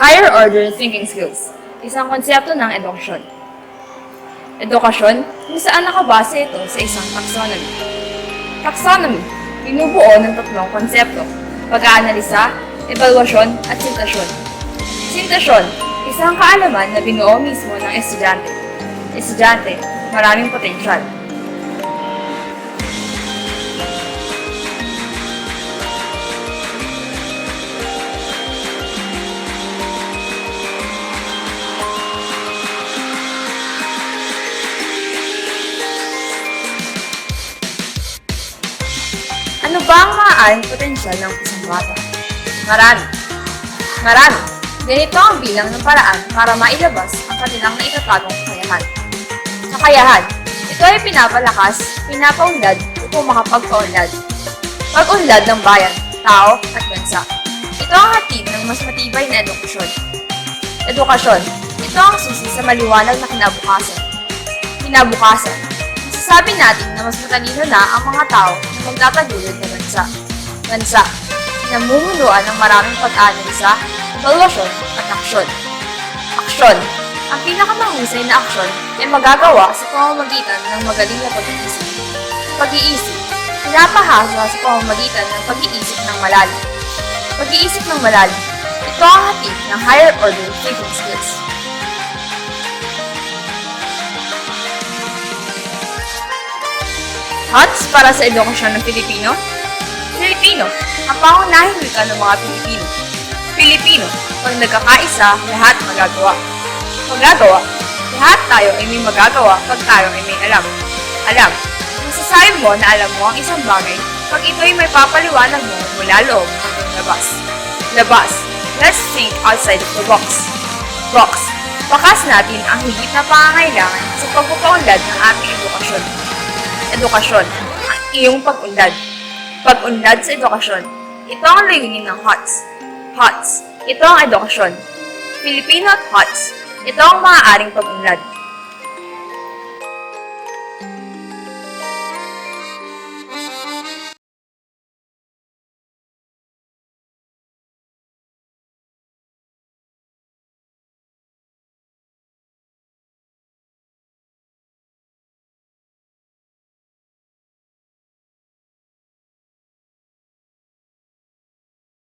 Higher order thinking skills. Isang konsepto ng edukasyon. Edukasyon, kung saan nakabase ito sa isang taxonomy. Taxonomy, binubuo ng tatlong konsepto. Pag-aanalisa, evaluasyon, at sintasyon. Sintasyon, isang kaalaman na binuo mismo ng estudyante. Estudyante, maraming potensyal. Ano ba ang maaaring potensyal ng isang bata? Marami. Marami. Ganito ang bilang ng paraan para mailabas ang kanilang naitatagong kakayahan. Kakayahan. Ito ay pinapalakas, pinapaunlad upang makapagpaunlad. Pag-unlad ng bayan, tao, at bansa. Ito ang hatid ng mas matibay na edukasyon. Edukasyon. Ito ang susi sa maliwanag na kinabukasan. Kinabukasan. Masasabi natin na mas matalino na ang mga tao na magtataguyod ng bansa. Bansa. Namumunuan ng maraming pag-analisa, evaluasyon, at aksyon. Aksyon. Ang pinakamahusay na aksyon ay magagawa sa pamamagitan ng magaling na pag-iisip. Pag-iisip. Pinapahasa sa pamamagitan ng pag-iisip ng malalim. Pag-iisip ng malalim. Ito ang hatid ng higher order thinking skills. Hats para sa edukasyon ng Pilipino? Filipino, ang pangunahing wika ng mga Pilipino. Pilipino, pag nagkakaisa, lahat magagawa. Magagawa, lahat tayo ay may magagawa pag tayo ay may alam. Alam, masasabi mo na alam mo ang isang bagay pag ito'y may papaliwanag mo mula loob hanggang labas. Labas, let's think outside of the box. Box, bakas natin ang higit na pangangailangan sa pagpupaunlad ng ating edukasyon edukasyon, ang iyong pag-unlad. Pag-unlad sa edukasyon. Ito ang layunin ng HOTS. HOTS. Ito ang edukasyon. Filipino at HOTS. Ito ang maaaring pag-unlad.